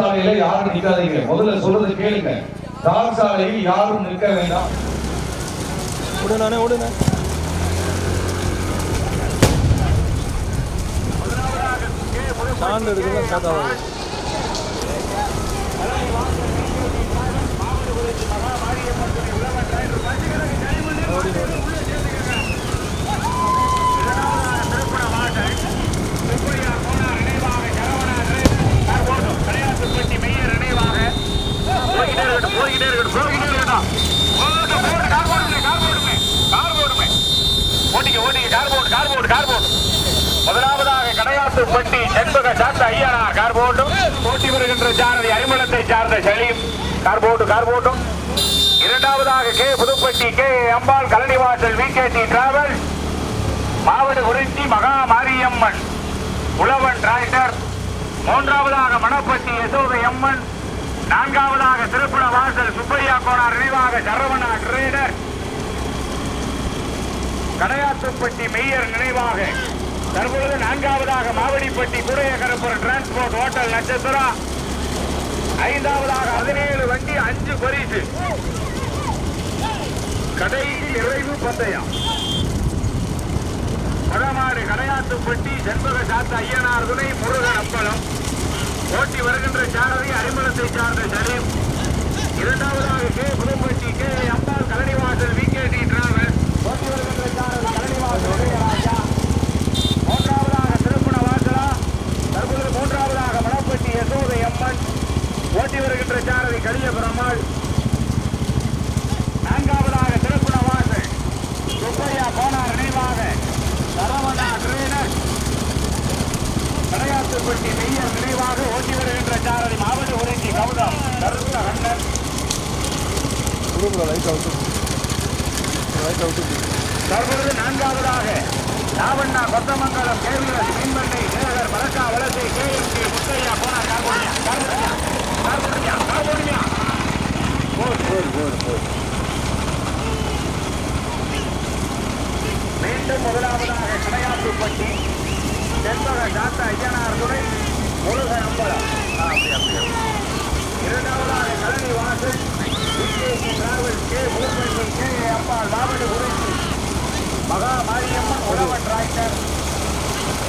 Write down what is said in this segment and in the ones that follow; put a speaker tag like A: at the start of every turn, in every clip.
A: சாலையில யாரும் நிக்காதீங்க. முதல்ல சொல்றது கேளுங்க. தார் சாலையில் யாரும் நிற்க வேண்டாம்.
B: ஓடுனானே ஓடுனே சாந்து எடுக்கலாம் ஸ்டார்ட் ஆகும் ஓடி. ஓடி
C: முதலாவதாக கடையாத்துப்பட்டி செண்பக சார்ந்த ஐயனார் கார்போட்டும் போட்டி வருகின்ற ஜானதி அரிமளத்தை சார்ந்த சலீம் கார்போட்டு கார்போட்டும் இரண்டாவதாக K Pudupatti K Ambal Kalanivasal V K T travel. மாவட்ட குறிச்சி மகா மாரியம்மன். உழவன் டிராக்டர். மூன்றாவதாக மணப்பட்டி யசோதை அம்மன். நான்காவதாக திருப்பண வாசல் சுப்பையா கோனார் நினைவாக சரவணா ட்ரேடர் கடையாத்துப்பட்டி மெய்யர் நினைவாக. தற்பொழுது நான்காவதாக மாவடிப்பட்டி குடைய கருப்பூர் டிரான்ஸ்போர்ட் ஹோட்டல் நட்சத்திரா. ஐந்தாவதாக பதினேழு வண்டி அஞ்சு பரிசு. கடைசி நிறைவு பந்தயம். பழமாடு கடையாத்துப்பட்டி செண்பக சாத்த ஐயனார் துணை முருகன் அப்பளம். ஓட்டி வருகின்ற சாரதி அரிமளத்தை சார்ந்த சலீம். இரண்டாவதாக K. Pudupatti K. Ambal Kalanivasal V. K. T. Travel ஓட்டி வருகின்ற சாரதி கலனிவாசல் ராஜா மூன்றாவதாக திருப்பண வாசலா. தற்பொழுது மூன்றாவதாக மணப்பட்டி யசோதை அம்மன். ஓட்டி வருகின்ற சாரதி கலிய பெருமாள் நான்காவதாக திருப்பண வாசல் சுப்பையா போனார் நினைவாக சரவணா ட்ரெயினர் கடையாத்துப்பட்டி விரைவாக ஓட்டி வருகின்ற சாரதி மாவட்ட உரைஞ்சி கௌதம் கருத்த கண்ணன்.
B: கொடுக்குற லைட் அவுட்டு லைட் அவுட்டு
C: தற்பொழுது நான்காவதாக ராவண்ணா கொத்தமங்கலம் கேவிஎஸ் மீன்பண்டை சேகர் பலக்கா வளர்ச்சி கேஎம்டி முத்தையா போனா கார்போனியா. கார்போனியா. கார்போனியா. கார்போனியா. போர். போர் போர் போர் மீண்டும் முதலாவதாக கடையாத்துப்பட்டி தென்பக தாத்தா ஐயனார் துணை முருக அம்பலம் அப்படி அப்படி இரண்டாவதாக Kalanivasal VJC travel K மூர்மன் கே அம்பாள் மாவட்ட உரைச்சி மகா மாரியம்மன் உழவன் டிராக்டர்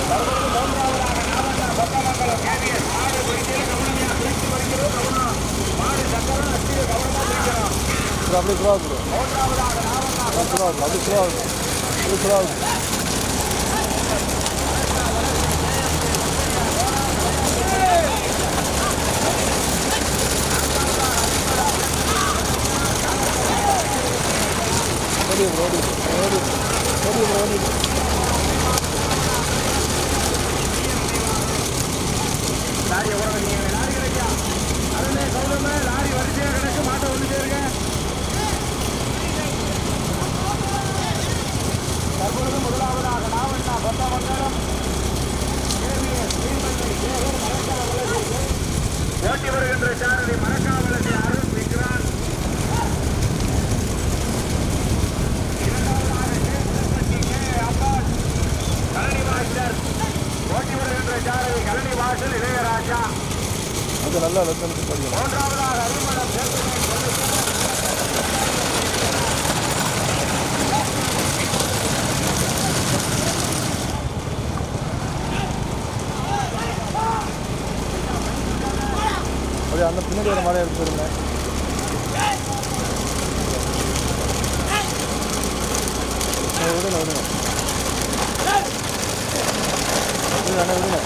C: தற்போது மூன்றாவதாக நாவண்ணா கொத்தமங்கலம் கேவியர் மாடு குறித்து கவனமையா பிரித்து வருகிறோம் கவனம் மாடு சக்கரம் அச்சு கவனமா இருக்கிறோம்
B: அப்படி த்ரோ
C: மூன்றாவதாக
B: அப்படி த்ரோ அப்படி த்ரோ ஆகுது ஓடி ஓடி ஓடி ஓடி ஓடி
C: Orada numara yapıyorum ben. Oynama oynama. Oynama oynama.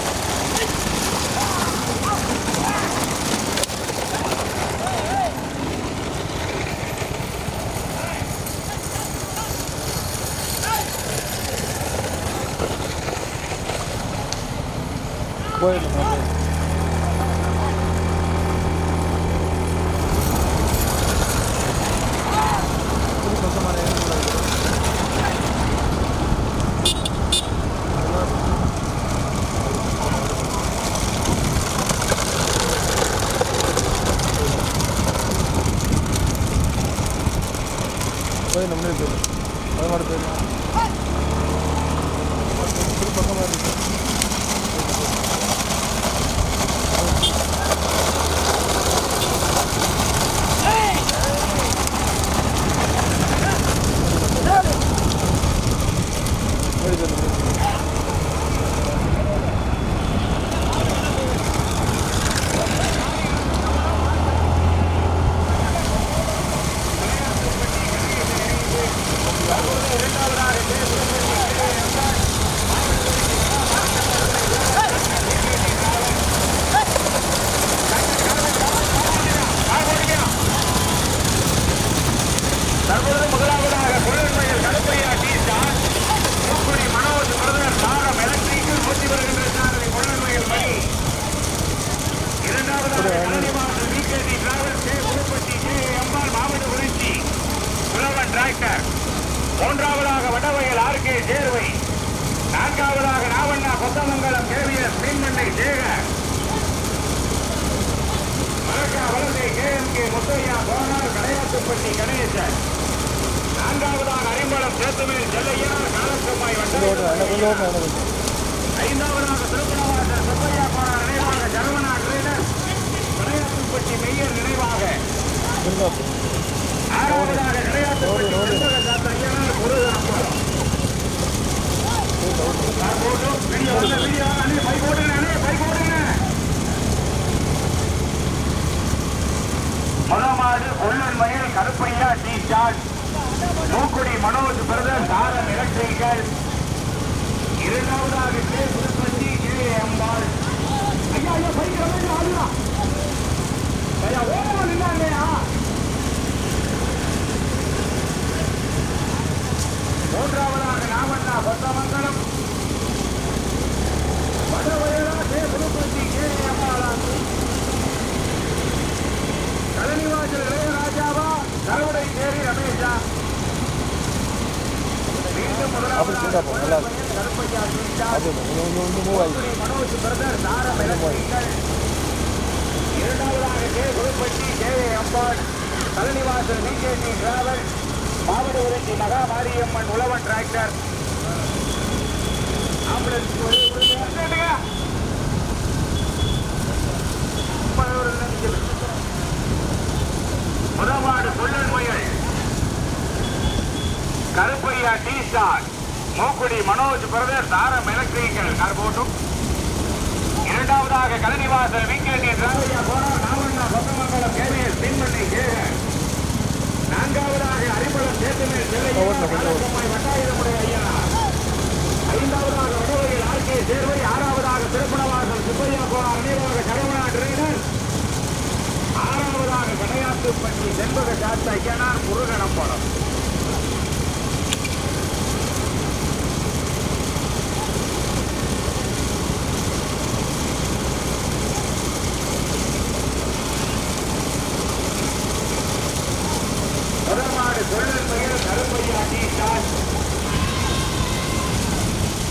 C: Bueno, bueno. நான்காவதாக ராவண்ணா கொத்தமங்கலம் கேவிஎஸ் மீன்மண்ணை சேகர். மரக்கா வலதை கே எம் கே முத்தையா போனார் கடையாத்துப்பட்டி கணேசன். நான்காவதாக அரிம்பளம் சேத்துமேல் செல்லையா காலக்கம்மாய்
B: கொஞ்சம்
C: ஐந்தாவதாக திருப்பணவாச சுப்பையா போனார் நினைவாக ஜனவனா ட்ரெய்னர் கடையாத்துப்பட்டி மெய்யர் நினைவாக
B: திருந்தாப்பு
C: ஆறாவதாக கடையாத்துப்பட்டி
B: ரோடு, ரோடு.
C: செண்பக சாத்தையனார் முருகன் போட்டு வீடியோ வந்து வீடியோ அண்ணே பை போடுங்க அண்ணே பை போடுங்க முதமாடு கொள்ளன் மயில் கருப்பையா டி மூக்குடி மனோஜ் பிரதர் தாரன் எலக்ட்ரிக்கல் இரண்டாவதாக கே. திருப்பதி கே. அம்பாள். ஐயா ஐயா பைக் ஆளுடா ஐயா ஓரமா மூன்றாவதாக நாமண்ணா கொத்தமங்கலம் வடவயலா இளையராஜாவா கருவடை தேரி ரமேஷா மீண்டும்
B: அப்படி திருந்தாப்பு நல்லா இருக்கு அது கொஞ்சம் கொஞ்சம் கொஞ்சம் மூவ் ஆகி
C: மனோஜ் பிரதர் தாரம் இரண்டாவதாக K Kuruppatti K Ambal travel மகா மாரியம்மன் உழவன் டிராக்டர் ஆம்புலன்ஸ் ஒரு ஒரு நிமிஷம் முதமாடு முயல். Karuppaiya T star. Mookkudi Manoj brother தாரம் எலக்ட்ரிக்கல் கார் போட்டும். இரண்டாவதாக போனார். நாவண்ணா பக்கமங்கலம் கேவிஎஸ் பின்மண்ணை கேகர் நான்காவதாக
B: ஓட்டல.
C: காலக்கம்மாய் வட்டாயுதமுடைய ஐயா. ஐந்தாவதாக வடவகையில் ஆர்கே சேர்வை ஆறாவதாக திருப்பணவாசல் சுப்பையா போனார். நினைவாக கரவணா ட்ரெயினர் ஆறாவதாக கடையாத்துப்பட்டி செண்பக சாத்த ஐயனார் முருகனம்பலம் முதல்மாடு கொள்ளன் பெயர் கருப்பையா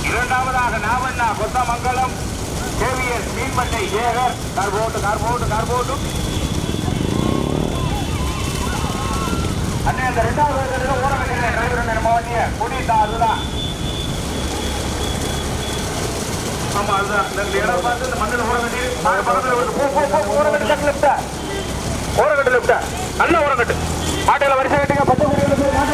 C: இரண்டாவதாக நாவண்ணா கொத்தமங்கலம் கேவிஎஸ் மீன்பட்டை ஏகர். கார்போட்டு கார்போட்டு கார்போட்டு அண்ணே அந்த ரெண்டாவது வருஷத்துல ஓட வைக்கிறேன். டிரைவர் நம்ம கூட்டிட்டா அதுதான். ஆமா அதுதான். இந்த இடம் பார்த்து இந்த மண்ணில் ஓட வேண்டிய பக்கத்தில் விட்டு போ போ போ ஓட ஓரங்கட்டு லெப்டா நல்ல ஓரங்கட்டு மாட்டையில வரிசை கட்டுங்க. பத்து குடியில மாட்டை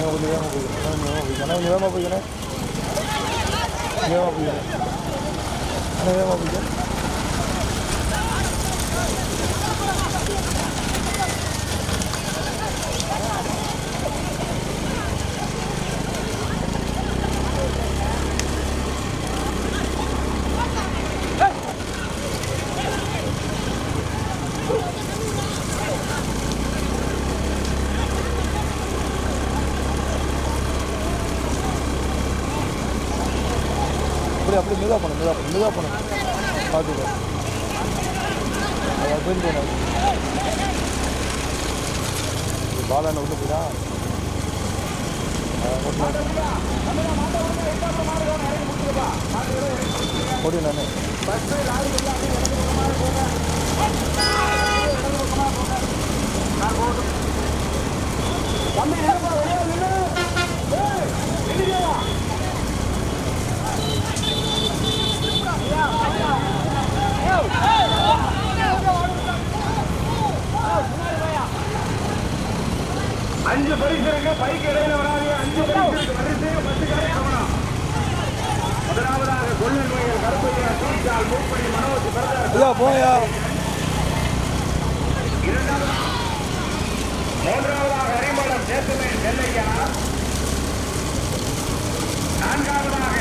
B: Nuevo Vigana, Nuevo Vigana, Nuevo Vigana. Nuevo Vigana. Nuevo Vigana. பார்த்துக்கோ அது போயிட்டு? போனோம் பாலான உள்ள போயிடா ஓடி நான்
C: அஞ்சு பரிசு இருக்கு இடையில வராது அஞ்சு பரிசு
B: இருக்கு வரிசை
C: பத்து காரை கவனம் முதலாவதாக கொள்ளன்
D: வயல் கருப்பையா சீர்கால் மூப்படி
C: மனோஜ் பிரதர் போயா. இரண்டாவது மூன்றாவதாக
B: அறிமளம் சேத்துமே நெல்லையா. நான்காவதாக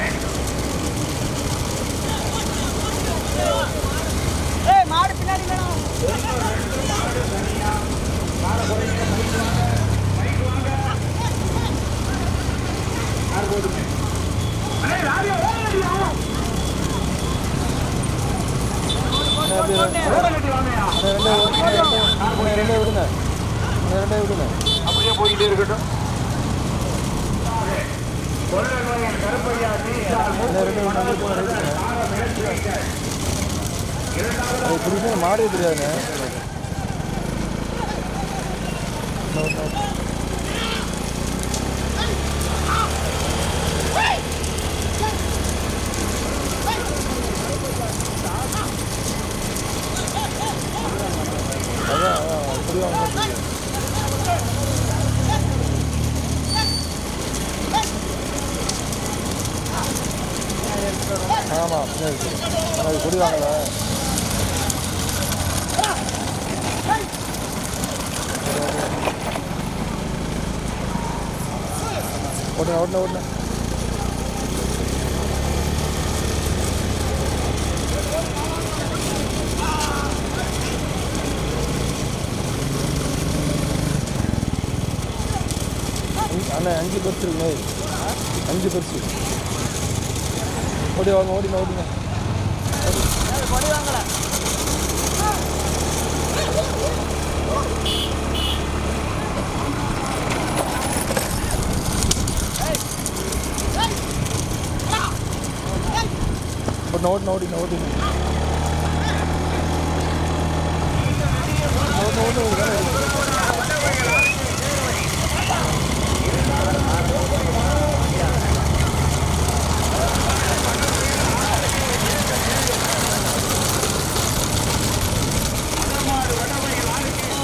C: அப்படியே போயிட்டே இருக்கட்டும் கொள்ளன்மையில் கருப்பையா
B: பிடிக்கும் மாடு தெரியாதுங்க ஆமாம் அது குடி வாங்கல. ஓட்டுன ஓட்டுன ஓட்டுன அண்ணா அஞ்சு பர்ஸ் இருக்குங்க அஞ்சு பர்ஸ் ஓடி வாங்க ஓடிங்க ஓடிங்க
D: கொடி வாங்கல
B: ஓடின ஓடின ஓடின ஓடிங்க ஓடின ஓடின ஓடின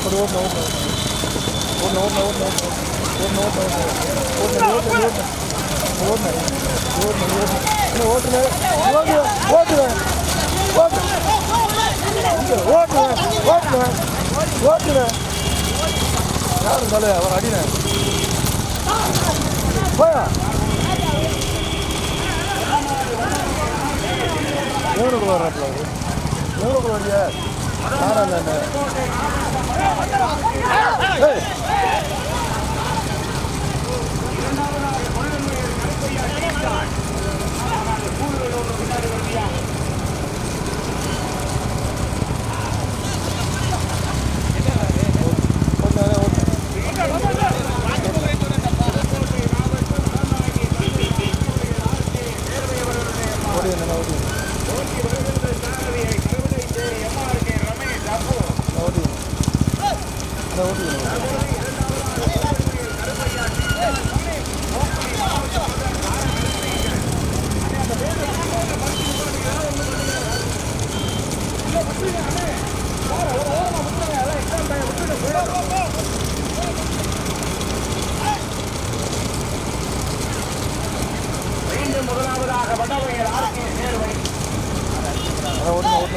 B: ஓடு ஓடு ஓடு ஓடு ஓடு ஓடு ஓடு ஓடு ஓடு ஓடு ஓடு ஓடுறேன் ஓடுறேன் ஓட்டுறேன் ஓட்டுறேன் ஓட்டுறேன் ஓட்டுறேன் ஓட்டுறேன் ஓட்டுறேன் ஓட்டுறேன் யாரும் தலை அவர் அடினேன் போயா எவ்வளோக்குள்ள வர்றாப்ல அது எவ்வளோக்குள்ள வரியா யாரா இல்லை ஏய் Puro lo que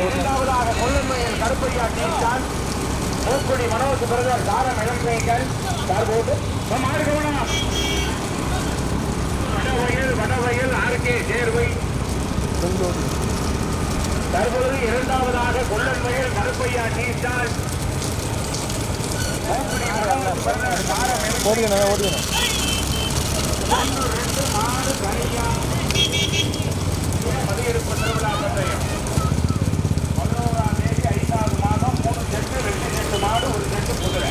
C: இரண்டாவதாக கொல்லன்மையில் கருப்பையா நீட்டான் மூக்குடி மனோஜ் பிரதர் தாரம் இளம்பேக்கல் தற்போது வடவையில் வடவையில் ஆர்கே சேர்வை தற்பொழுது இரண்டாவதாக கொல்லன்மையில் கருப்பையா நீட்டான் மூக்குடி மனோஜ் பிரதர் தாரம்
B: ஓடுகிறேன் ஓடுகிறேன் ஒன்று ரெண்டு ஆறு கரையா
C: பதியெடுப்பு திருவிழா பந்தயம் பதினோராம் தேதி ஐந்தாவது மாதம் மூணு செட்டு ரெண்டு செட்டு மாடு ஒரு செட்டு குதிரை.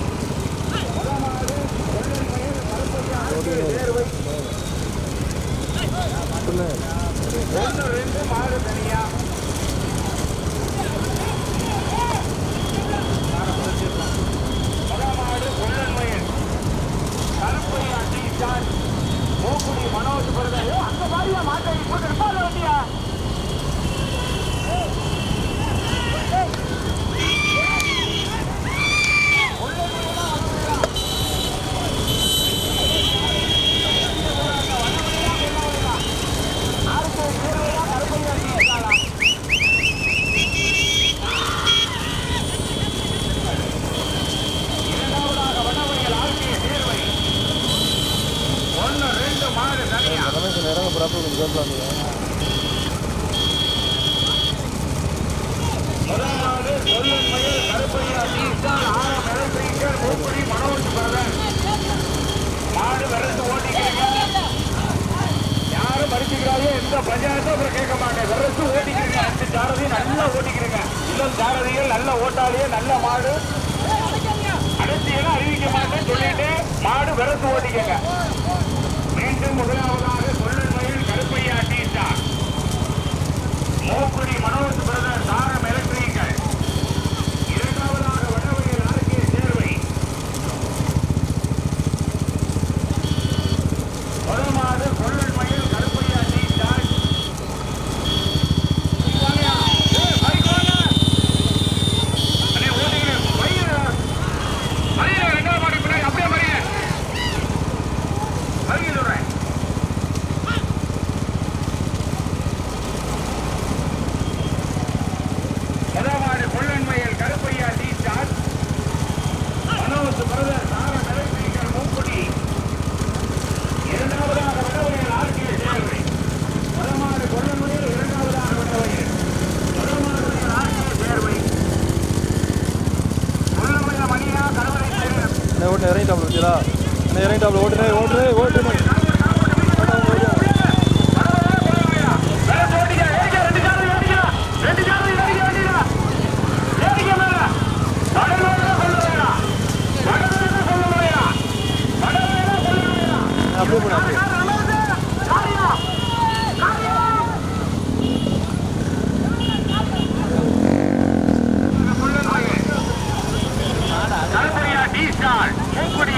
B: இருக்குல்ல போதும் கேட்கலாம்
C: யாரும் மறுக்கிறாரோ எந்த பஞ்சாயத்தும் கேட்க மாட்டேன் விரசு ஓட்டிக்கிறீங்க அஞ்சு ஜாரதையும் நல்லா ஓட்டிக்கிறீங்க இன்னும் ஜாரதிகள் நல்ல ஓட்டாளியே நல்ல மாடு அடைச்சியெல்லாம் அறிவிக்க மாட்டேன்னு சொல்லிட்டு மாடு விரசு ஓட்டிக்கங்க. மீண்டும் முதலாவதாக more pretty பண்ணிட்டாப்ல ஓட்டுறே ஓட்டுறே ஓட்டுறே மூக்குடி